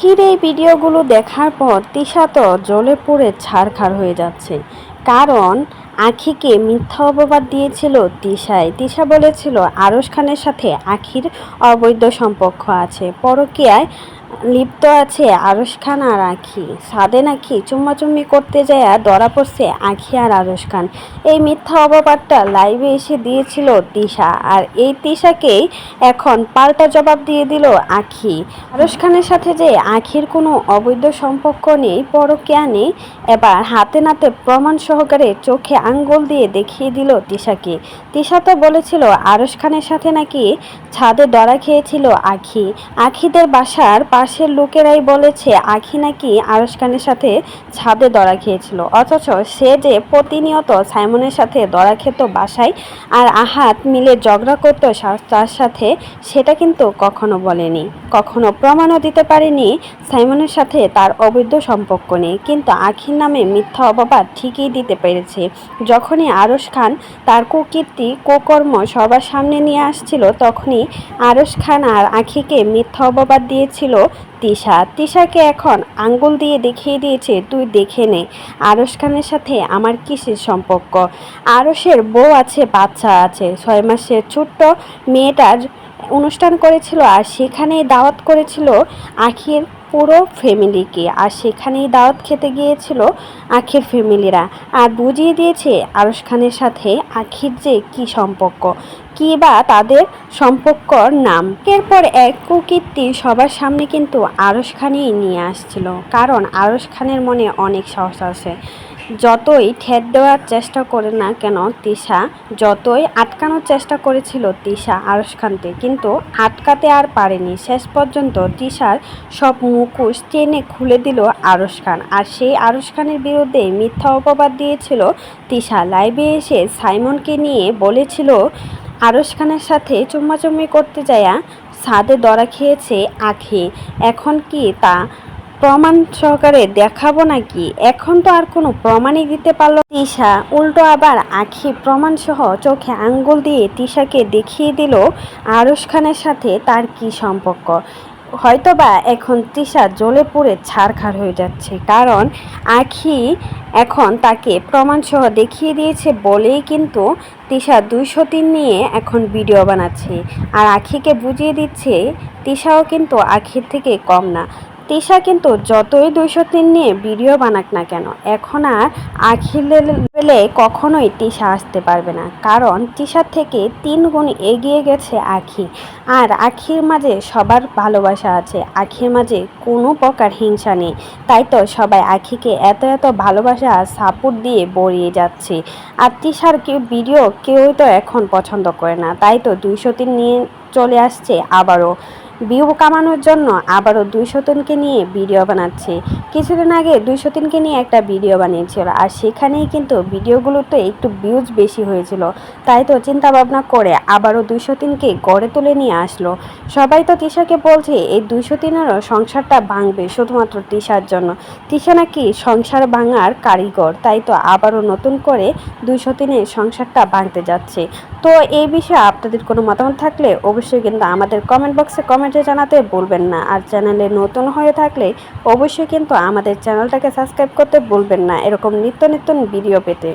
আখির এই ভিডিওগুলো দেখার পর তিশা তো জলে পড়ে ছাড়খাড় হয়ে যাচ্ছে। কারণ আখিকে মিথ্যা অপবাদ দিয়েছিল তিশায় তিশা বলেছিল, আরশ খানের সাথে আখির অবৈধ সম্পর্ক আছে। পরকীয়ায় লিপ্ত আছে আরশ খান আর আখি। সাদে নাকি চুম্মাচুম্মি করতে যায় ধরা পড়ছে আখি আর আরশ খান এই মিথ্যা অপবাদটা লাইভে এসে দিয়েছিল তিশা আর এই তিশাকেই এখন পাল্টা জবাব দিয়ে দিল আখি। আরশ খানের সাথে যে আখির কোনো অবৈধ সম্পর্ক নেই পরকিয়া নেই এবার হাতে নাতে প্রমাণ সহকারে চোখে আঙ্গুল দিয়ে দেখিয়ে দিল তিশাকে। তিশা তো বলেছিল আরশ খানের সাথে নাকি ছাদে দড়া খেয়েছিল আখি। আখিদের বাসার পাশের লোকেরাই বলেছে, আখি নাকি আরশ খানের সাথে ছাদে দড়া খেয়েছিল। অথচ সে যে প্রতিনিয়ত সাইমনের সাথে দড়া খেত বাসায় আর আহাত মিলে ঝগড়া করতো তার সাথে, সেটা কিন্তু কখনো বলেনি। কখনো প্রমাণও দিতে পারেনি সাইমনের সাথে তার অবৈধ সম্পর্ক নেই কিন্তু আখির নামে মিথ্যা অপবাদ ঠিকই দিতে পেরেছে। যখনই আরশ খান তার কুকীর্তি, কুকর্ম সবার সামনে নিয়ে আসছিল, তখনই আরশ খান আর আখিকে মিথ্যা অপবাদ দিয়েছিল তিশা। তিশাকে এখন আঙ্গুল দিয়ে দেখিয়ে দিয়েছে, তুই দেখে নে আরশ খানের সাথে আমার কিসের সম্পর্ক? আরসের বউ আছে, বাচ্চা আছে। ছয় মাসের ছোট্ট মেয়েটার অনুষ্ঠান করেছিল আর সেখানেই দাওয়াত করেছিল আখির পুরো ফ্যামিলিকে। আর সেখানেই দাওয়াত খেতে গিয়েছিল আখির ফ্যামিলিরা। আর বুঝিয়ে দিয়েছে আরশ খানের সাথে আখির যে কি সম্পর্ক। কি বা তাদের সম্পর্কর নাম। এরপর এক কুকীর্তি সবার সামনে কিন্তু আরশ খানই নিয়ে আসছিল। কারণ আরশ খানের মনে অনেক সাহস আছে। যতই ঠেট দেওয়ার চেষ্টা করে না কেন, তিশা যতই আটকানোর চেষ্টা করেছিল তিশা আরশ খানকে, কিন্তু আটকাতে আর পারেনি। শেষ পর্যন্ত তিশার সব মুখোশ টেনে খুলে দিল আরশ খান। আর সেই আরশ খানের বিরুদ্ধে মিথ্যা অপবাদ দিয়েছিল তিশা। লাইভে এসে সাইমনকে নিয়ে বলেছিল আরশ খানের সাথে চুম্মাচুম্মি করতে যায়া সাদে দরা খেয়েছে আখি। এখন কি তা প্রমাণ সহকারে দেখাবো নাকি? এখন তো আর কোনো প্রমাণই দিতে পারল। তিশা উল্টো আবার আখি প্রমাণ সহ চোখে আঙ্গুল দিয়ে তিশাকে দেখিয়ে দিল আরশ খানের সাথে তার কি সম্পর্ক। হয়তোবা এখন তৃষা জ্বলে পড়ে ছাড়খার হয়ে যাচ্ছে, কারণ আখি এখন তাকে প্রমাণসহ দেখিয়ে দিয়েছে বলেই কিন্তু তৃষা দুইশো তিন নিয়ে এখন ভিডিও বানাচ্ছে। আর আখিকে বুঝিয়ে দিচ্ছে, তৃষাও কিন্তু আখির থেকে কম না। তিশা কিন্তু যতই দুইশো তিন নিয়ে ভিডিও বানাক না কেন, এখন আর আখির লেভেলে কখনোই তিশা আসতে পারবে না। কারণ তিশার থেকে তিন গুণ এগিয়ে গেছে আখি। আর আখির মাঝে সবার ভালোবাসা আছে। আখির মাঝে কোনো প্রকার হিংসা নেই। তাই তো সবাই আখিকে এত এত ভালোবাসা সাপোর্ট দিয়ে বড়িয়ে যাচ্ছে। আর তিশার কেউ ভিডিও কেউই তো এখন পছন্দ করে না। তাই তো দুইশো তিন নিয়ে চলে আসছে আবারও। ভিউ কামানোর জন্য আবারও দুই শতনকে নিয়ে ভিডিও বানাচ্ছে। কিছুদিন আগে দুইশো তিনকে নিয়ে একটা ভিডিও বানিয়েছিল আর সেখানেই কিন্তু ভিডিওগুলোতে একটু ভিউজ বেশি হয়েছিল। তাই তো চিন্তা ভাবনা করে আবারও দুইশো তিনকে গড়ে তুলে নিয়ে আসলো। সবাই তো তিশাকে বলছে, এই দুইশো তিনেরও সংসারটা ভাঙবে শুধুমাত্র তিশার জন্য। তিশা নাকি সংসার ভাঙার কারিগর, তাই তো আবারও নতুন করে দুইশো তিনের সংসারটা ভাঙতে যাচ্ছে। তো এই বিষয়ে আপনাদের কোনো মতামত থাকলে অবশ্যই কিন্তু আমাদের কমেন্ট বক্সে কমেন্টে জানাতে ভুলবেন না। আর চ্যানেলে নতুন হয়ে থাকলে অবশ্যই কিন্তু আমাদের চ্যানেলটাকে সাবস্ক্রাইব করতে ভুলবেন না। এরকম নিত্য নিত্য ভিডিও পেতে।